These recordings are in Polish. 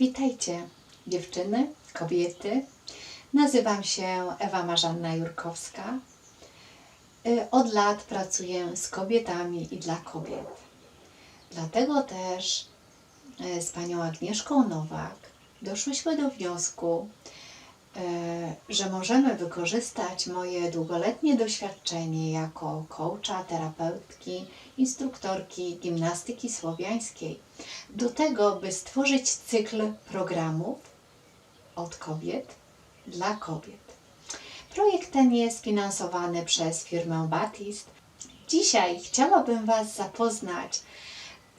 Witajcie, dziewczyny, kobiety. Nazywam się Ewa Marzanna Jurkowska. Y, Od lat pracuję z kobietami i dla kobiet. Dlatego też y, z panią Agnieszką Nowak doszłyśmy do wniosku, że możemy wykorzystać moje długoletnie doświadczenie jako coacha, terapeutki, instruktorki gimnastyki słowiańskiej do tego, by stworzyć cykl programów od kobiet dla kobiet. Projekt ten jest finansowany przez firmę Batist. Dzisiaj chciałabym Was zapoznać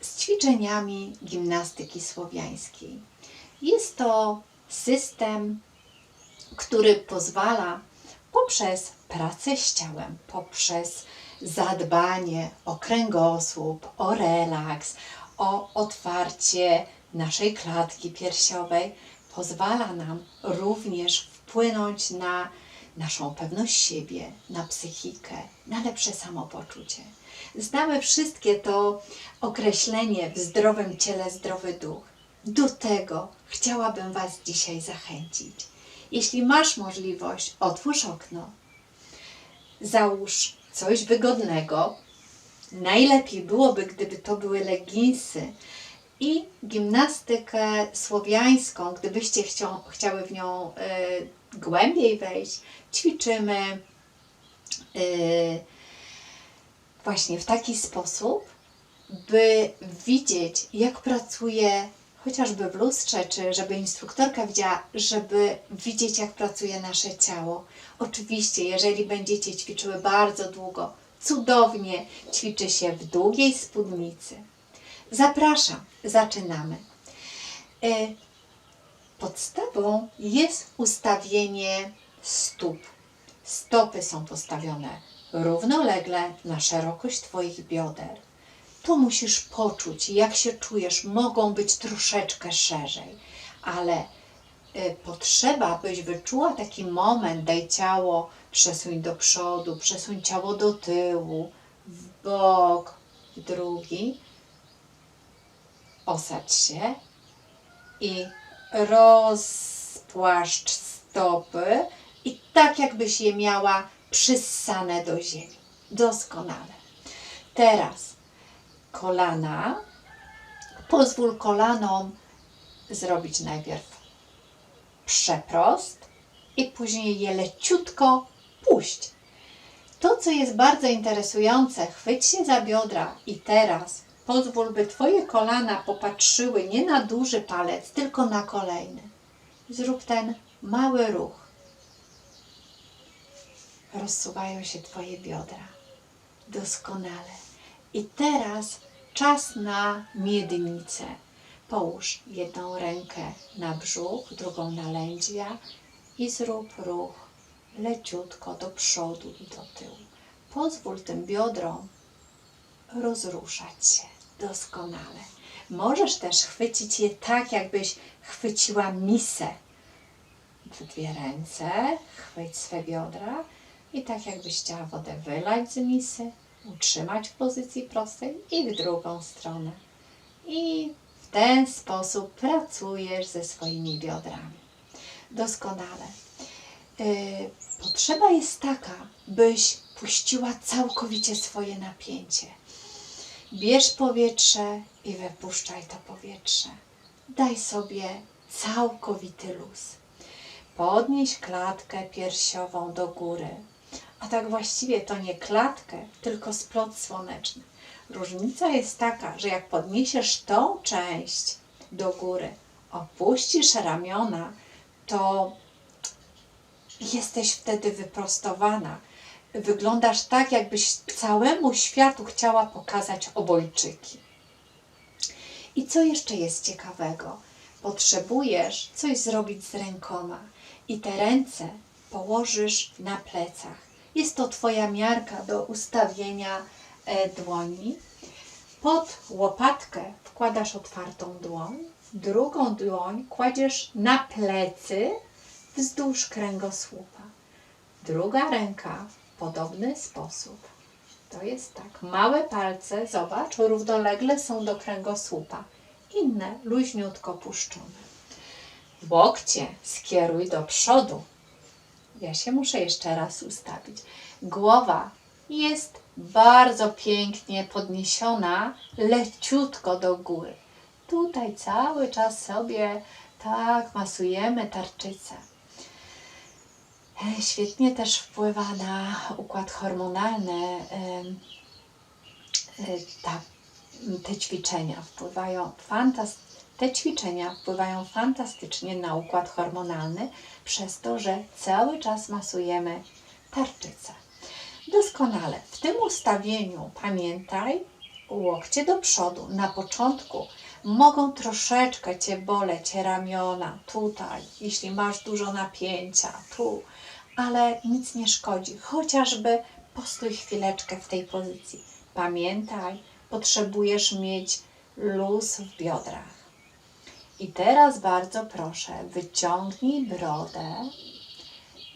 z ćwiczeniami gimnastyki słowiańskiej. Jest to system, który pozwala poprzez pracę z ciałem, poprzez zadbanie o kręgosłup, o relaks, o otwarcie naszej klatki piersiowej, pozwala nam również wpłynąć na naszą pewność siebie, na psychikę, na lepsze samopoczucie. Znamy wszystkie to określenie w zdrowym ciele zdrowy duch. Do tego chciałabym Was dzisiaj zachęcić. Jeśli masz możliwość, otwórz okno, załóż coś wygodnego. Najlepiej byłoby, gdyby to były leginsy i gimnastykę słowiańską, gdybyście chcią, chciały w nią y, głębiej wejść, ćwiczymy y, właśnie w taki sposób, by widzieć, jak pracuje chociażby w lustrze, czy żeby instruktorka widziała, żeby widzieć, jak pracuje nasze ciało. Oczywiście, jeżeli będziecie ćwiczyły bardzo długo, cudownie ćwiczy się w długiej spódnicy. Zapraszam, zaczynamy. E, Podstawą jest ustawienie stóp. Stopy są postawione równolegle na szerokość Twoich bioder. Tu musisz poczuć, jak się czujesz. Mogą być troszeczkę szerzej, ale y, potrzeba, byś wyczuła taki moment, daj ciało, przesuń do przodu, przesuń ciało do tyłu, w bok, w drugi. Osadź się i rozpłaszcz stopy i tak jakbyś je miała przyssane do ziemi. Doskonale. Teraz kolana. Pozwól kolanom zrobić najpierw przeprost i później je leciutko puść. To, co jest bardzo interesujące, chwyć się za biodra i teraz pozwól, by Twoje kolana popatrzyły nie na duży palec, tylko na kolejny. Zrób ten mały ruch. Rozsuwają się Twoje biodra. Doskonale. I teraz czas na miednicę. Połóż jedną rękę na brzuch, drugą na lędźwia i zrób ruch leciutko do przodu i do tyłu. Pozwól tym biodrom rozruszać się doskonale. Możesz też chwycić je tak, jakbyś chwyciła misę. W dwie ręce chwyć swe biodra i tak jakbyś chciała wodę wylać z misy, utrzymać w pozycji prostej i w drugą stronę. I w ten sposób pracujesz ze swoimi biodrami. Doskonale. Yy, potrzeba jest taka, byś puściła całkowicie swoje napięcie. Bierz powietrze i wypuszczaj to powietrze. Daj sobie całkowity luz. Podnieś klatkę piersiową do góry. A tak właściwie to nie klatkę, tylko splot słoneczny. Różnica jest taka, że jak podniesiesz tą część do góry, opuścisz ramiona, to jesteś wtedy wyprostowana. Wyglądasz tak, jakbyś całemu światu chciała pokazać obojczyki. I co jeszcze jest ciekawego? Potrzebujesz coś zrobić z rękoma i te ręce położysz na plecach. Jest to Twoja miarka do ustawienia e, dłoni. Pod łopatkę wkładasz otwartą dłoń, drugą dłoń kładziesz na plecy wzdłuż kręgosłupa. Druga ręka w podobny sposób. To jest tak. Małe palce, zobacz, równolegle są do kręgosłupa. Inne luźniutko puszczone. Łokcie skieruj do przodu. Ja się muszę jeszcze raz ustawić. Głowa jest bardzo pięknie podniesiona, leciutko do góry. Tutaj cały czas sobie tak masujemy tarczycę. E, Świetnie też wpływa na układ hormonalny e, ta, te ćwiczenia wpływają fantas- te ćwiczenia wpływają fantastycznie na układ hormonalny przez to, że cały czas masujemy tarczycę. Doskonale. W tym ustawieniu pamiętaj łokcie do przodu. Na początku mogą troszeczkę Cię boleć ramiona tutaj, jeśli masz dużo napięcia, tu, ale nic nie szkodzi. Chociażby postój chwileczkę w tej pozycji. Pamiętaj, potrzebujesz mieć luz w biodrach. I teraz bardzo proszę, wyciągnij brodę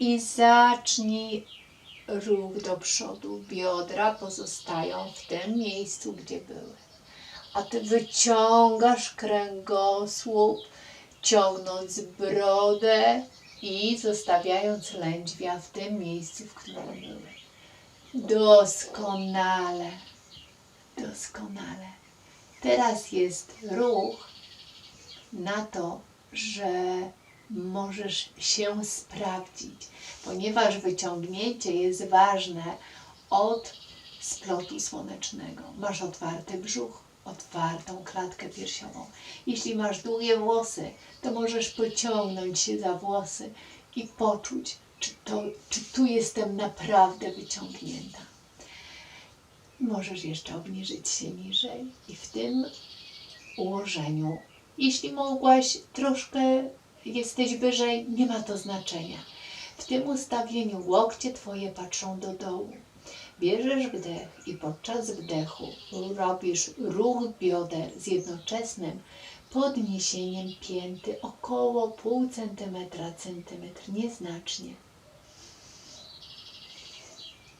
i zacznij ruch do przodu. Biodra pozostają w tym miejscu, gdzie były. A ty wyciągasz kręgosłup, ciągnąc brodę i zostawiając lędźwia w tym miejscu, w którym były. Doskonale, doskonale. Teraz jest ruch na to, że możesz się sprawdzić, ponieważ wyciągnięcie jest ważne od splotu słonecznego. Masz otwarty brzuch, otwartą klatkę piersiową. Jeśli masz długie włosy, to możesz pociągnąć się za włosy i poczuć, czy, to, czy tu jestem naprawdę wyciągnięta. Możesz jeszcze obniżyć się niżej i w tym ułożeniu, jeśli mogłaś troszkę jesteś wyżej, nie ma to znaczenia. W tym ustawieniu łokcie Twoje patrzą do dołu. Bierzesz wdech i podczas wdechu robisz ruch bioder z jednoczesnym podniesieniem pięty około pół centymetra, centymetr, nieznacznie.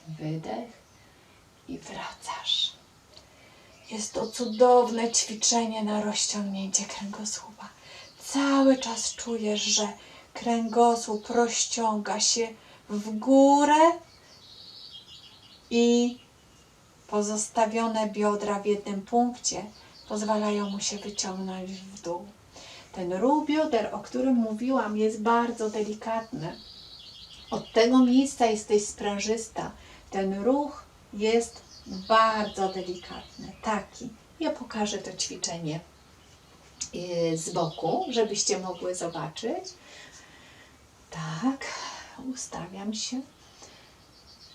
Wydech i wracasz. Jest to cudowne ćwiczenie na rozciągnięcie kręgosłupa. Cały czas czujesz, że kręgosłup rozciąga się w górę i pozostawione biodra w jednym punkcie pozwalają mu się wyciągnąć w dół. Ten ruch bioder, o którym mówiłam, jest bardzo delikatny. Od tego miejsca jesteś sprężysta. Ten ruch jest bardzo delikatny, taki. Ja pokażę to ćwiczenie y, z boku, żebyście mogły zobaczyć. Tak, ustawiam się.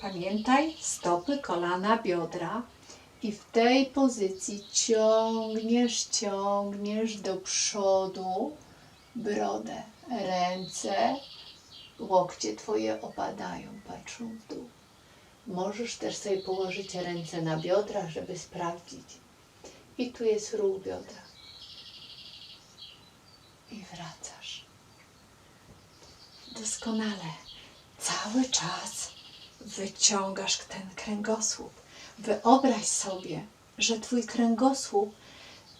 Pamiętaj, stopy, kolana, biodra. I w tej pozycji ciągniesz, ciągniesz do przodu brodę. Ręce, łokcie twoje opadają, patrzą w dół. Możesz też sobie położyć ręce na biodrach, żeby sprawdzić. I tu jest ruch biodra. I wracasz. Doskonale. Cały czas wyciągasz ten kręgosłup. Wyobraź sobie, że twój kręgosłup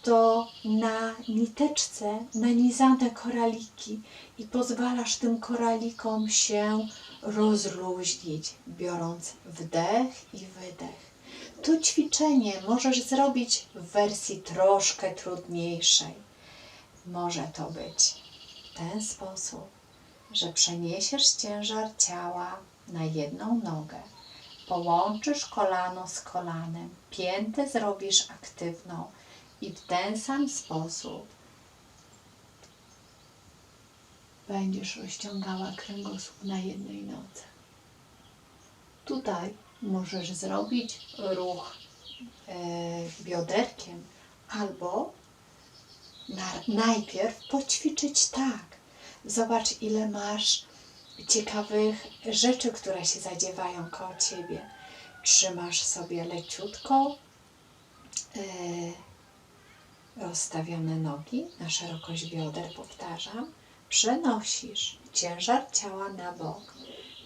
to na niteczce nanizane koraliki i pozwalasz tym koralikom się rozluźnić, biorąc wdech i wydech. To ćwiczenie możesz zrobić w wersji troszkę trudniejszej. Może to być ten sposób, że przeniesiesz ciężar ciała na jedną nogę, połączysz kolano z kolanem, piętę zrobisz aktywną i w ten sam sposób będziesz rozciągała kręgosłup na jednej nodze. Tutaj możesz zrobić ruch e, bioderkiem albo na, najpierw poćwiczyć tak. Zobacz, ile masz ciekawych rzeczy, które się zadziewają koło ciebie. Trzymasz sobie leciutko e, rozstawione nogi na szerokość bioder, powtarzam. Przenosisz ciężar ciała na bok.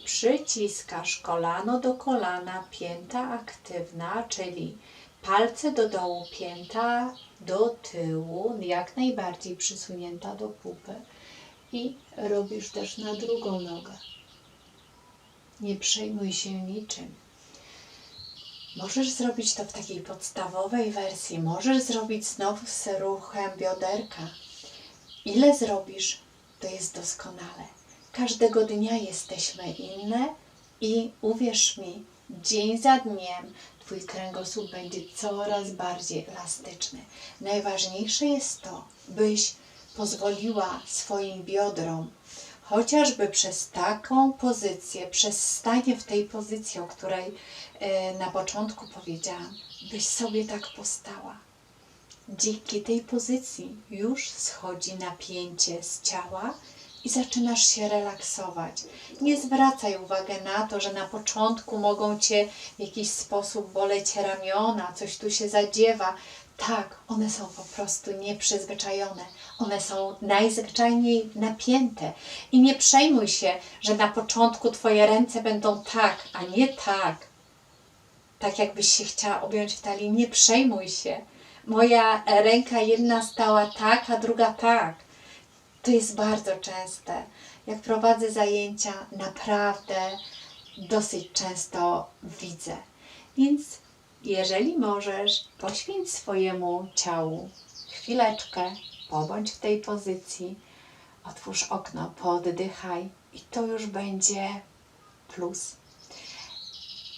Przyciskasz kolano do kolana, pięta aktywna, czyli palce do dołu, pięta do tyłu, jak najbardziej przysunięta do pupy. I robisz też na drugą nogę. Nie przejmuj się niczym. Możesz zrobić to w takiej podstawowej wersji. Możesz zrobić znowu z ruchem bioderka. Ile zrobisz, to jest doskonale. Każdego dnia jesteśmy inne i uwierz mi, dzień za dniem Twój kręgosłup będzie coraz bardziej elastyczny. Najważniejsze jest to, byś pozwoliła swoim biodrom, chociażby przez taką pozycję, przez stanie w tej pozycji, o której e, na początku powiedziałam, byś sobie tak postała. Dzięki tej pozycji już schodzi napięcie z ciała i zaczynasz się relaksować. Nie zwracaj uwagi na to, że na początku mogą cię w jakiś sposób boleć ramiona, coś tu się zadziewa. Tak, one są po prostu nieprzyzwyczajone. One są najzwyczajniej napięte. I nie przejmuj się, że na początku twoje ręce będą tak, a nie tak. Tak jakbyś się chciała objąć w talii. Nie przejmuj się. Moja ręka jedna stała tak, a druga tak. To jest bardzo częste. Jak prowadzę zajęcia, naprawdę dosyć często widzę. Więc jeżeli możesz, poświęć swojemu ciału chwileczkę, pobądź w tej pozycji, otwórz okno, poddychaj i to już będzie plus.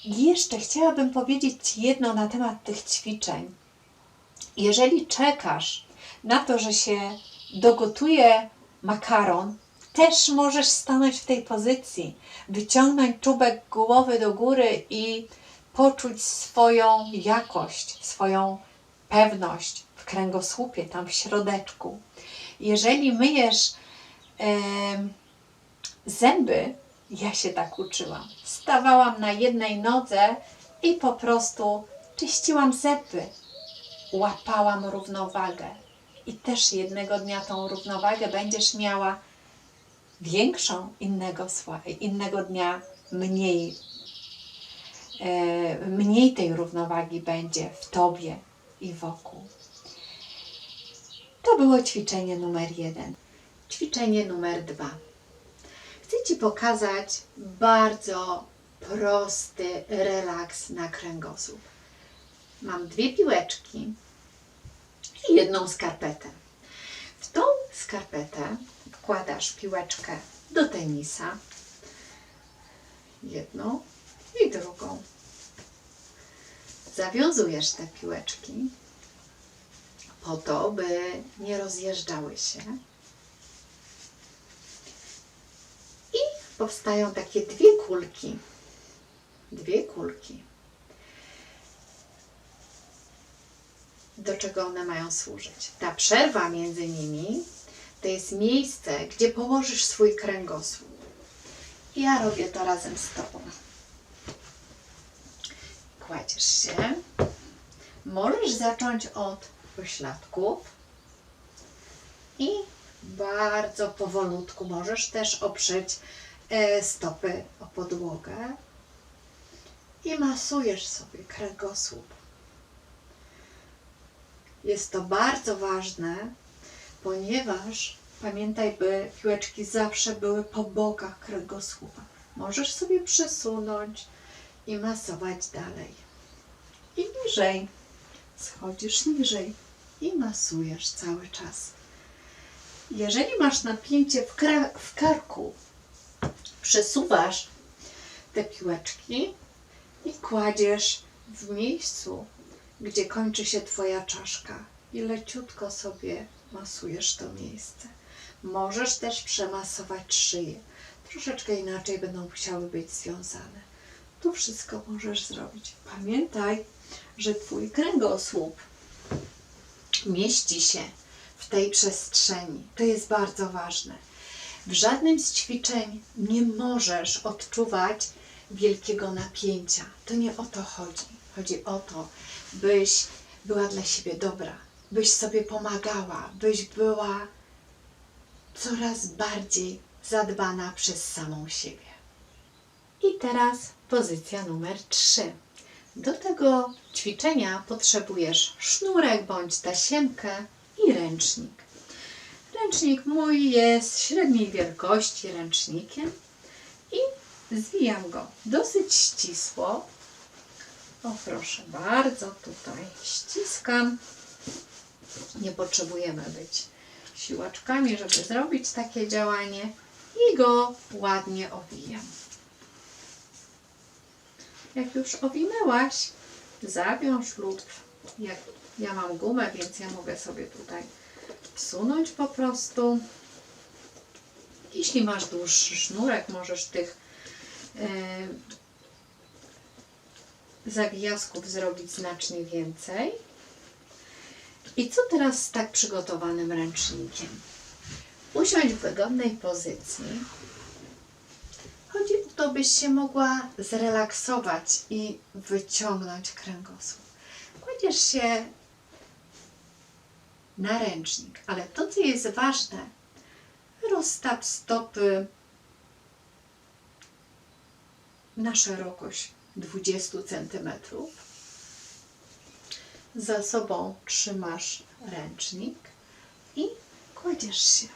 Jeszcze chciałabym powiedzieć jedno na temat tych ćwiczeń. Jeżeli czekasz na to, że się dogotuje makaron, też możesz stanąć w tej pozycji, wyciągnąć czubek głowy do góry i poczuć swoją jakość, swoją pewność w kręgosłupie, tam w środeczku. Jeżeli myjesz em, zęby, ja się tak uczyłam. Stawałam na jednej nodze i po prostu czyściłam zęby. Łapałam równowagę. I też jednego dnia tą równowagę będziesz miała większą, innego, innego dnia mniej. E, mniej tej równowagi będzie w tobie i wokół. To było ćwiczenie numer jeden. Ćwiczenie numer dwa. Chcę Ci pokazać bardzo prosty relaks na kręgosłup. Mam dwie piłeczki i jedną skarpetę. W tą skarpetę wkładasz piłeczkę do tenisa, jedną i drugą. Zawiązujesz te piłeczki po to, by nie rozjeżdżały się. I powstają takie dwie kulki. Dwie kulki. Do czego one mają służyć? Ta przerwa między nimi to jest miejsce, gdzie położysz swój kręgosłup. Ja robię to razem z Tobą. Kładziesz się. Możesz zacząć od pośladków i bardzo powolutku możesz też oprzeć e, stopy o podłogę i masujesz sobie kręgosłup. Jest to bardzo ważne, ponieważ pamiętaj, by piłeczki zawsze były po bokach kręgosłupa. Możesz sobie przesunąć i masować dalej. I niżej. Schodzisz niżej i masujesz cały czas. Jeżeli masz napięcie w, w karku, przesuwasz te piłeczki i kładziesz w miejscu, gdzie kończy się Twoja czaszka i leciutko sobie masujesz to miejsce. Możesz też przemasować szyję. Troszeczkę inaczej będą musiały być związane. Tu wszystko możesz zrobić. Pamiętaj, że Twój kręgosłup mieści się w tej przestrzeni. To jest bardzo ważne. W żadnym z ćwiczeń nie możesz odczuwać wielkiego napięcia. To nie o to chodzi. Chodzi o to, byś była dla siebie dobra, byś sobie pomagała, byś była coraz bardziej zadbana przez samą siebie. I teraz pozycja numer 3. Do tego ćwiczenia potrzebujesz sznurek bądź tasiemkę i ręcznik. Ręcznik mój jest średniej wielkości ręcznikiem i zwijam go dosyć ścisło. O proszę bardzo, tutaj ściskam. Nie potrzebujemy być siłaczkami, żeby zrobić takie działanie i go ładnie owijam. Jak już owinęłaś, zawiąż lub jak ja mam gumę, więc ja mogę sobie tutaj wsunąć po prostu. Jeśli masz dłuższy sznurek, możesz tych zawijasków zrobić znacznie więcej. I co teraz z tak przygotowanym ręcznikiem? Usiądź w wygodnej pozycji. Chodzi o to, byś się mogła zrelaksować i wyciągnąć kręgosłup. Kładziesz się na ręcznik, ale to, co jest ważne, rozstaw stopy na szerokość 20 cm. Za sobą trzymasz ręcznik i kładziesz się.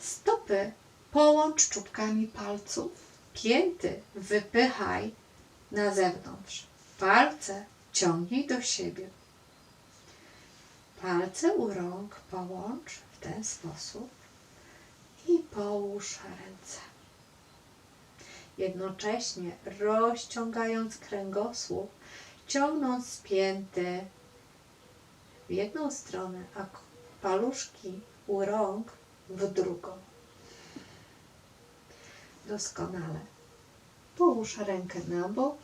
Stopy połącz czubkami palców, pięty wypychaj na zewnątrz. Palce ciągnij do siebie. Palce u rąk połącz w ten sposób i połóż ręce. Jednocześnie rozciągając kręgosłup, ciągnąc spięty w jedną stronę, a paluszki u rąk w drugą. Doskonale. Połóż rękę na bok,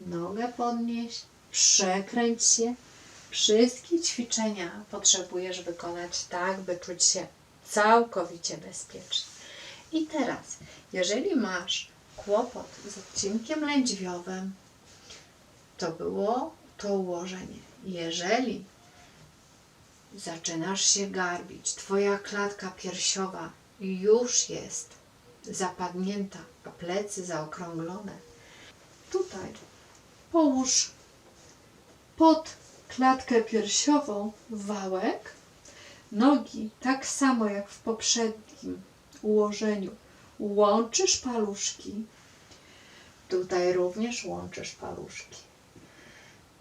nogę podnieś, przekręć się. Wszystkie ćwiczenia potrzebujesz wykonać tak, by czuć się całkowicie bezpiecznie. I teraz, jeżeli masz kłopot z odcinkiem lędźwiowym, to było to ułożenie. Jeżeli zaczynasz się garbić, twoja klatka piersiowa już jest zapadnięta, a plecy zaokrąglone, tutaj połóż pod klatkę piersiową wałek, nogi tak samo jak w poprzednim ułożeniu. Łączysz paluszki, tutaj również łączysz paluszki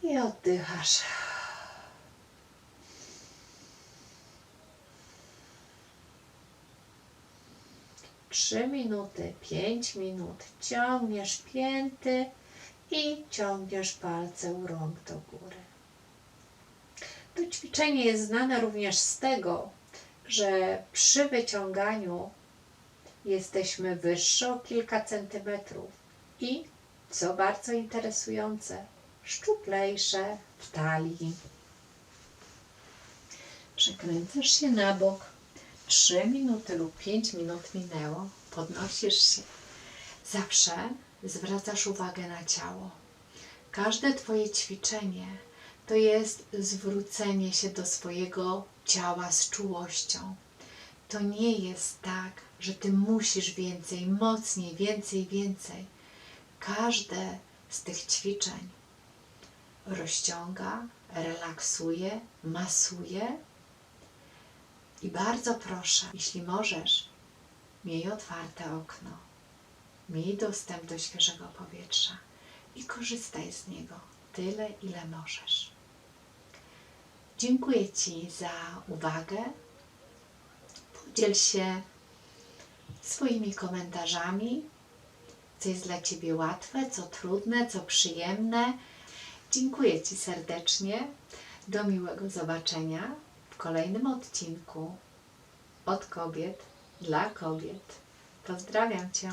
i oddychasz. Trzy minuty, pięć minut ciągniesz pięty i ciągniesz palce rąk do góry. To ćwiczenie jest znane również z tego, że przy wyciąganiu jesteśmy wyższe o kilka centymetrów i, co bardzo interesujące, szczuplejsze w talii. Przekręcasz się na bok. 3 minuty lub 5 minut minęło. Podnosisz się. Zawsze zwracasz uwagę na ciało. Każde Twoje ćwiczenie to jest zwrócenie się do swojego ciała z czułością. To nie jest tak, że Ty musisz więcej, mocniej, więcej, więcej. Każde z tych ćwiczeń rozciąga, relaksuje, masuje. I bardzo proszę, jeśli możesz, miej otwarte okno, miej dostęp do świeżego powietrza i korzystaj z niego tyle, ile możesz. Dziękuję Ci za uwagę. Podziel się swoimi komentarzami, co jest dla Ciebie łatwe, co trudne, co przyjemne. Dziękuję Ci serdecznie. Do miłego zobaczenia w kolejnym odcinku od kobiet dla kobiet. Pozdrawiam Cię.